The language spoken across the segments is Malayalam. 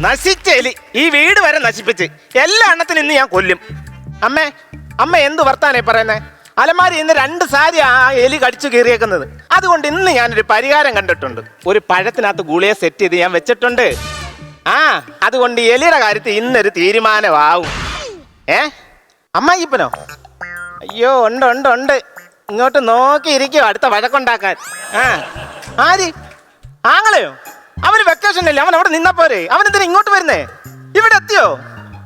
നശിച്ച എലി ഈ വീട് വരെ നശിപ്പിച്ച് എല്ലാ എണ്ണത്തിനും ഇന്ന് ഞാൻ കൊല്ലും. അമ്മേ അമ്മ എന്ത് വർത്താനേ പറയുന്നേ? അലമാരി ഇന്ന് രണ്ട് സാരി ആ എലി കടിച്ചു കീറിയേക്കുന്നത്. അതുകൊണ്ട് ഇന്ന് ഞാനൊരു പരിഹാരം കണ്ടിട്ടുണ്ട്. ഒരു പഴത്തിനകത്ത് ഗുളിയെ സെറ്റ് ചെയ്ത് ഞാൻ വെച്ചിട്ടുണ്ട്. ആ അതുകൊണ്ട് എലിയുടെ കാര്യത്തിൽ ഇന്നൊരു തീരുമാനമാവും. ഏ? അമ്മായിപ്പനോ അയ്യോ ഉണ്ട് ഉണ്ട് ഉണ്ട്. ഇങ്ങോട്ട് നോക്കിയിരിക്കോ അടുത്ത വഴക്കുണ്ടാക്കാൻ. ആ. ആര്? ആങ്ങളെയോ? അവന് വെക്കേഷൻ അല്ലേ അവൻ അവിടെ നിന്നാ പോരെ? അവൻ എന്തിനാ ഇങ്ങോട്ട് വരുന്നേ? ഇവിടെ എത്തിയോ?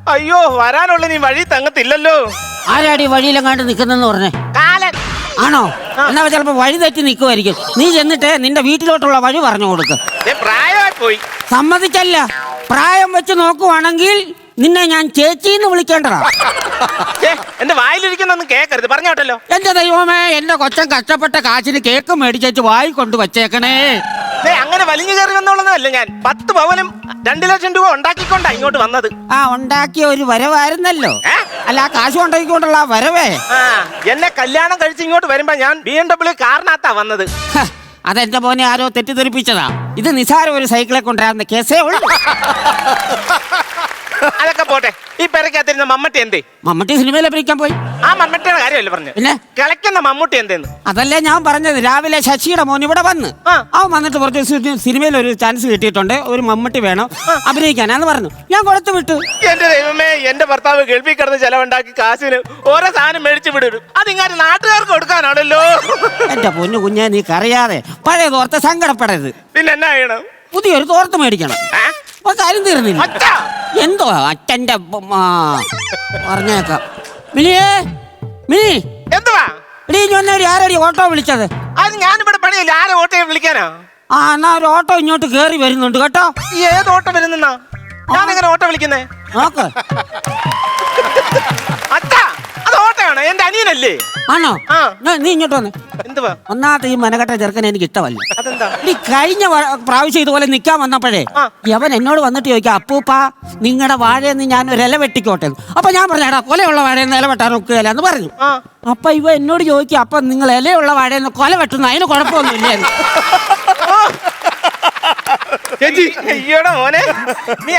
അയ്യോ വരാനുള്ള നീ വഴി തങ്ങത്തില്ലല്ലോ. ആരാടി വഴിയിലെങ്ങാണ്ട് നിൽക്കുന്നെന്ന് പറഞ്ഞേ? കാലൻ. ആണോ? എന്നാ ചിലപ്പോ വഴി തെറ്റി നിൽക്കുമായിരിക്കും നീ ചെന്നിട്ട് നിന്റെ വീട്ടിലോട്ടുള്ള വഴി പറഞ്ഞു കൊടുക്ക്. ദേ പ്രായമായി പോയി. സമ്മതിച്ചല്ല. പ്രായം വെച്ച് നോക്കുവാണെങ്കിൽ നിന്നെ ഞാൻ ചേച്ചിന്ന് വിളിക്കേണ്ടതാ. എന്റെ വായിലിരിക്കുന്നൊന്നും കേക്കരുത്. പറഞ്ഞോട്ടല്ലോ. എന്റെ ദൈവമേ എന്റെ കൊച്ചൻ കഷ്ടപ്പെട്ട കാശിന് കേക്ക് മേടിച്ചേച്ച് വായി കൊണ്ട് വച്ചേക്കണേ. അങ്ങനെ വലിഞ്ഞു കയറി വന്നുള്ളതല്ല ഞാൻ. പത്ത് പവനും രണ്ടു ലക്ഷം രൂപ ഉണ്ടാക്കിക്കൊണ്ടാ ഇങ്ങോട്ട് വന്നത്. ആ ഉണ്ടാക്കിയ ഒരു വരവായിരുന്നല്ലോ? അല്ല ആ കാശ് ഉണ്ടാക്കിക്കൊണ്ടുള്ള ആ വരവേ. എന്നെ കല്യാണം കഴിച്ച് ഇങ്ങോട്ട് വരുമ്പോ ഞാൻ ബി എം ഡബ്ല്യു കാറിനകത്താ വന്നത്. അതെന്റെ മോനെ ആരോ തെറ്റിദ്ധരിപ്പിച്ചതാ. ഇത് നിസാര ഒരു സൈക്കിളെ കൊണ്ടുവരാവുന്ന കേസേ ഉള്ളൂ. അതൊക്കെ പോട്ടെ. ഈ പെരക്കകത്തിരുന്ന മമ്മട്ടി എന്തേ? മമ്മട്ടി സിനിമയിൽ അഭിനയിക്കാൻ പോയി. ആ മമ്മട്ടിയുടെ കാര്യമല്ലേ പറഞ്ഞു? പിന്നെ? കിളയ്ക്കുന്ന മമ്മൂട്ടി എന്തേന്ന്? അതല്ലേ ഞാൻ പറഞ്ഞത്. രാവിലെ ശശിയുടെ മോൻ ഇവിടെ വന്ന്. അവൻ വന്നിട്ട് കുറച്ച് സിനിമയിൽ ഒരു ചാൻസ് കിട്ടിയിട്ടുണ്ട്. ഒരു മമ്മൂട്ടി വേണം അഭിനയിക്കാനാന്ന് പറഞ്ഞു. ഞാൻ കൊടുത്തു വിട്ടു. എന്റെ ദൈവമേ എന്റെ ഭർത്താവ് ഗൾഫിൽ കിടന്ന് ചെലവുണ്ടാക്കി കാശിന് ഓരോ സാധനം മേടിച്ചു വിടും അതിങ്ങനെ നാട്ടുകാർക്ക് കൊടുക്കാനാണല്ലോ. എന്റെ പൊന്നു കുഞ്ഞെ നീ കറിയാതെ പഴയ തോർത്ത് സങ്കടപ്പെടരുത്. പിന്നെ എന്നാ ചെയ്യണം? പുതിയൊരു തോർത്ത് മേടിക്കണം? അപ്പൊ കാര്യം തീർന്നില്ല. എന്തോ അച്ഛന്റെ പറഞ്ഞേക്കാം. മിനിയേ മിനി. എന്തുവാ? എടീ ഇനി ആരടി ഓട്ടോ വിളിച്ചത്? അത് ഞാനിവിടെ പണിയില്ല ആരെ ഓട്ടോ വിളിക്കാനാ? ആ എന്നാ ഒരു ഓട്ടോ ഇങ്ങോട്ട് കേറി വരുന്നുണ്ട് കേട്ടോ. ഈ ഏത് ഓട്ടം ഞാൻ ഞാനെങ്ങനെ ഓട്ടോ വിളിക്കുന്നേ? നോക്ക്. അനിയനല്ലേ ആണോ? ആ. നീ ഇങ്ങോട്ട് വന്നേ. എന്തുവാ? ഒന്നാമത്തെ ഈ മനകെട്ട ചെറുക്കനെ എനിക്ക് ഇഷ്ടമല്ല. അതെന്താ? കഴിഞ്ഞ വ- പ്രാവശ്യം ഇതുപോലെ നിൽക്കാൻ വന്നപ്പോഴേ ആ. യവൻ എന്നോട് വന്നിട്ട് ചോദിക്കാം അപ്പൂപ്പാ നിങ്ങളുടെ വാഴയെന്ന് ഞാൻ ഒരു ഇല വെട്ടിക്കോട്ടെ എന്ന്." അപ്പൊ ഞാൻ പറഞ്ഞു എടാ കൊലയുള്ള വാഴയെന്ന് ഇല വെട്ടാൻ ഒക്കുകയില്ല എന്ന് പറഞ്ഞു. ആ. അപ്പൊ ഇവ എന്നോട് ചോദിക്കുക അപ്പൊ നിങ്ങൾ ഇലയുള്ള വാഴയെന്ന് കൊല വെട്ടുന്നു അതിന് കുഴപ്പമൊന്നുമില്ല? എന്ന്. ചേച്ചി അയ്യോടാ മോനെ. നീ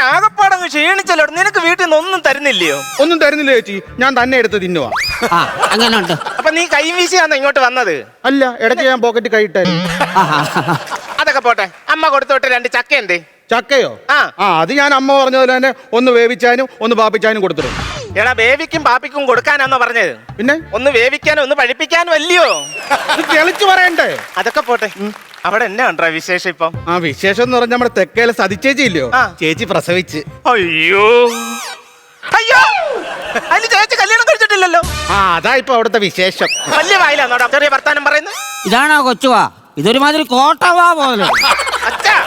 ആകപ്പാടങ്ങ് ക്ഷീണിച്ചല്ലോ നിനക്ക് വീട്ടിൽ നിന്ന് ഒന്നും തരുന്നില്ലയോ? ഒന്നും തരുന്നില്ല ചേച്ചി. ഞാൻ തന്നെ എടുത്ത് തിന്നുവാ. ആ അങ്ങനെ ഉണ്ട്? അപ്പൊ നീ കൈ വീശിയാന്നോ ഇങ്ങോട്ട് വന്നത്? അല്ല ഇടയ്ക്ക് ഞാൻ പോക്കറ്റ് കൈയിട്ടായിരുന്നു അതൊക്കെ പോട്ടെ. അമ്മ കൊടുത്തോട്ടെ രണ്ട് ചക്ക എന്തേ? ചക്കയോ? ആ. ആ അത് ഞാൻ അമ്മ പറഞ്ഞതുപോലെ തന്നെ ഒന്ന് വേവിച്ചാനും ഒന്ന് പാപ്പിച്ചാനും കൊടുത്തിട്ടുണ്ട് എടാ വേവിക്കും പാപ്പിക്കും കൊടുക്കാനാന്നോ പറഞ്ഞത്? പിന്നെ? ഒന്ന് വേവിക്കാനും ഒന്ന് പഴിപ്പിക്കാനും അല്ലയോ? ഇത് തെളിച്ചു പറയണ്ടേ? അതൊക്കെ പോട്ടെ. അവിടെ എന്നാ ഉണ്ടോ വിശേഷം ഇപ്പം? ആ വിശേഷം എന്ന് പറഞ്ഞാൽ നമ്മുടെ തെക്കേലെ സതിച്ചേച്ചി ഇല്ലയോ? ആ. ചേച്ചി പ്രസവിച്ച്. അയ്യോ. അയ്യോ. അതിന് ചേച്ചി കല്യാണം കഴിച്ചിട്ടില്ലല്ലോ. ആ അതാ ഇപ്പൊ അവിടുത്തെ വിശേഷം. വലിയ വായിലാന്നോടാ ചെറിയ വർത്താനം പറയുന്നത്? ഇതാണോ കൊച്ചുവാ? ഇതൊരുമാതിരി കോട്ടവാ പോലെ. അച്ഛാ.